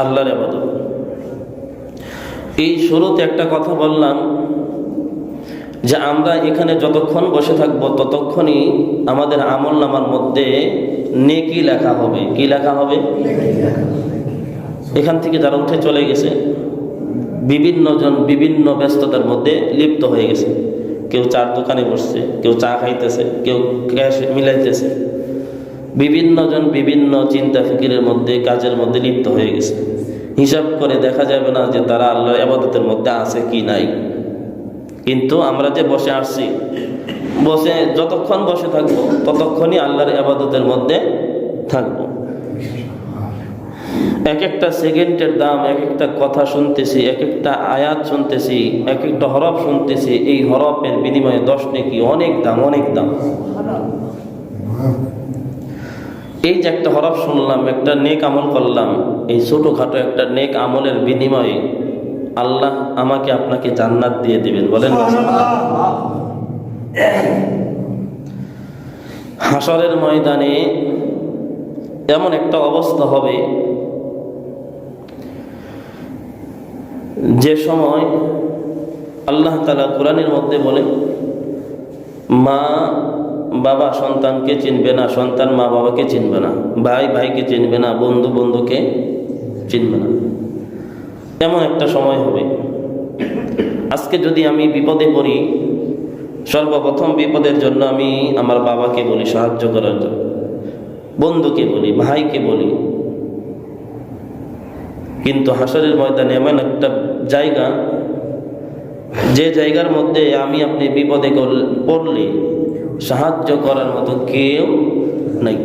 আল্লাহর আবাদত এই শুরুতে একটা কথা বললাম যে আমরা এখানে যতক্ষণ বসে থাকব ততক্ষণই আমাদের আমল নামার মধ্যে নেকি লেখা হবে। কি লেখা হবে? এখান থেকে যারা উঠে চলে গেছে, বিভিন্ন জন বিভিন্ন ব্যস্ততার মধ্যে লিপ্ত হয়ে গেছে। কেউ চার দোকানে বসছে, কেউ চা খাইতেছে, কেউ ক্যাশ মিলাইতেছে। বিভিন্ন জন বিভিন্ন চিন্তা ফিকিরের মধ্যে, কাজের মধ্যে লিপ্ত হয়ে গেছে। হিসাব করে দেখা যাবে না যে তারা আল্লাহর আবাদতের মধ্যে আছে কি নাই। কিন্তু আমরা যে বসে আসছি, বসে যতক্ষণ বসে থাকব, ততক্ষণই আল্লাহর আবাদতের মধ্যে থাকব। এক একটা সেকেন্ডের দাম এক একটা কথা শুনতেছি এক একটা আয়াত শুনতেছি এক একটা হরফ শুনতেছি, এই হরফের বিনিময়ে দশ নেকি অনেক দাম অনেক দাম। এই যে একটা হরফ শুনলাম, একটা নেক আমল করলাম, এই ছোটোখাটো একটা নেক আমলের বিনিময়ে আল্লাহ আমাকে আপনাকে জান্নাত দিয়ে দিবেন, বলেন হাসরের ময়দানে এমন একটা অবস্থা হবে, যে সময় আল্লাহ তালা কোরআনের মধ্যে বলে মা বাবা সন্তানকে চিনবে না, সন্তান মা বাবাকে চিনবে না, ভাই ভাইকে চিনবে না, বন্ধু বন্ধুকে চিনবে না। এমন একটা সময় হবে। আজকে যদি আমি বিপদে পড়ি, সর্বপ্রথম বিপদের জন্য আমি আমার বাবাকে বলি, সাহায্য করার জন্য। বন্ধুকে বলি, ভাইকে বলি। কিন্তু হাসরের ময়দানে এমন একটা জায়গা, যে জায়গার মধ্যে আমি আপনি বিপদে পড়লে সাহায্য করার মতো কেউ নাই।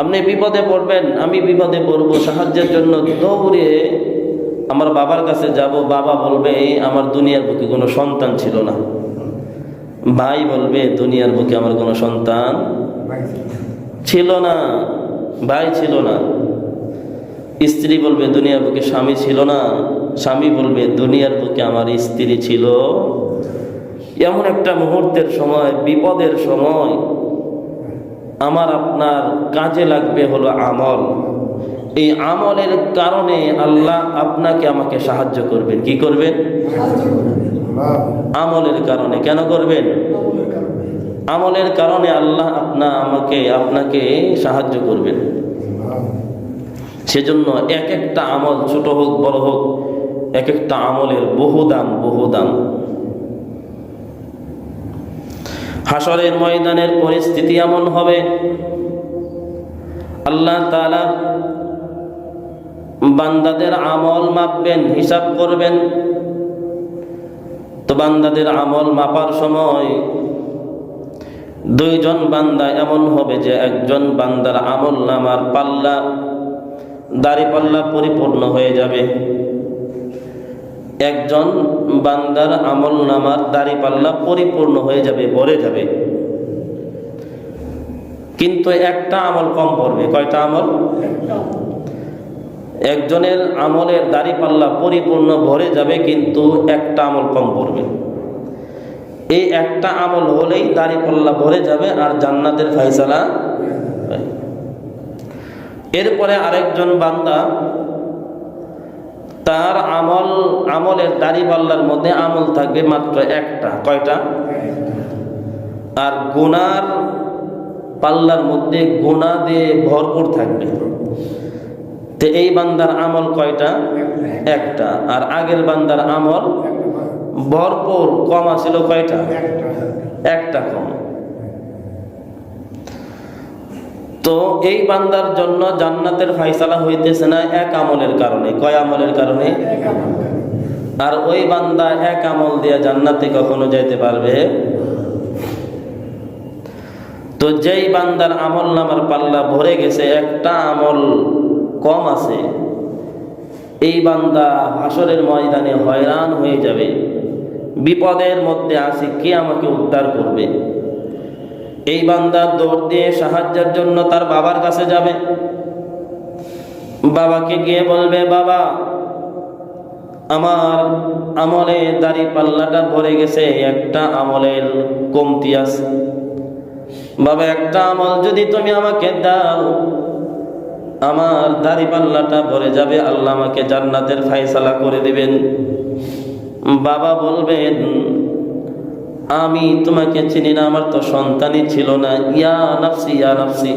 আপনি বিপদে পড়বেন, আমি বিপদে পড়ব, সাহায্যের জন্য দৌড়ে আমার বাবার কাছে যাব, বাবা বলবে আমার দুনিয়ার বুকে কোনো সন্তান ছিল না। ভাই বলবে, দুনিয়ার বুকে আমার কোনো সন্তান ছিল না, ভাই ছিল না। স্ত্রী বলবে, দুনিয়ার বুকে স্বামী ছিল না। স্বামী বলবে, দুনিয়ার বুকে আমার স্ত্রী ছিল এমন একটা মুহূর্তের সময়, বিপদের সময় আমার আপনার কাজে লাগবে হলো আমল। এই আমলের কারণে আল্লাহ আপনাকে আমাকে সাহায্য করবেন। কি করবেন? আমলের কারণে। কেন করবেন? আমলের কারণে আল্লাহ আপনা আমাকে আপনাকে সাহায্য করবেন। সেজন্য এক একটা আমল ছোট হোক, বড় হোক, এক একটা আমলের বহু দাম বহু দাম। হাসরের ময়দানের পরিস্থিতি এমন হবে। আল্লাহ তাআলা বান্দাদের আমল মাপবেন, হিসাব করবেন। তো বান্দাদের আমল মাপার সময় দুইজন বান্দা এমন হবে যে একজন বান্দার আমল নামার পাল্লা, দাড়ি পাল্লা পরিপূর্ণ হয়ে যাবে। একজন বান্দার আমল নামার দাড়ি পাল্লা পরিপূর্ণ হয়ে যাবে, ভরে যাবে। কিন্তু একটা আমল কম পড়বে। কয়টা আমল? একজনের আমলের দাড়ি পাল্লা পরিপূর্ণ ভরে যাবে, কিন্তু একটা আমল কম পড়বে। এই একটা আমল হলেই দাড়ি পাল্লা ভরে যাবে আর জান্নাতের ফাইসালা এরপরে আরেকজন বান্দা তার আমল, আমলের দাড়ি পাল্লার মধ্যে আমল থাকবে মাত্র একটা। কয়টা? আর গুনার পাল্লার মধ্যে গুণা দিয়ে ভরপুর থাকবে। তো এই বান্দার আমল কয়টা? একটা। আর আগের বান্দার আমল ভরপুর কম আছিল কয়টা? একটা কম। তো এই বান্দার জন্য জান্নাতের ফাইসালা হইতেছে না এক আমলের কারণে। কয় আমলের কারণে? আর ওই বান্দা এক আমল দিয়ে জান্নাতে কখনো যাইতে পারবে? তো যেই বান্দার আমল নামার পাল্লা ভরে গেছে, একটা আমল কম আছে। এই বান্দা হাসরের ময়দানে হয়রান হয়ে যাবে। বিপদের মধ্যে আছে, কে আমাকে উদ্ধার করবে? এই বান্দা দৌড় দিয়ে সাহায্যের জন্য তার বাবার কাছে যাবে। বাবাকে গিয়ে বলবে, বাবা, আমার আমলে দাড়ি পাল্লাটা ভরে গেছে, একটা আমলের কমতি আছে। বাবা, একটা আমল যদি তুমি আমাকে দাও, আমার দাড়ি পাল্লাটা ভরে যাবে, আল্লাহ আমাকে জান্নাতের ফাইসালা করে দিবেন। বাবা বলবেন আমি তোমাকে চিনি না আমার তো সন্তানই ছিল না। ইয়া নাফসি ইয়া নাফসি।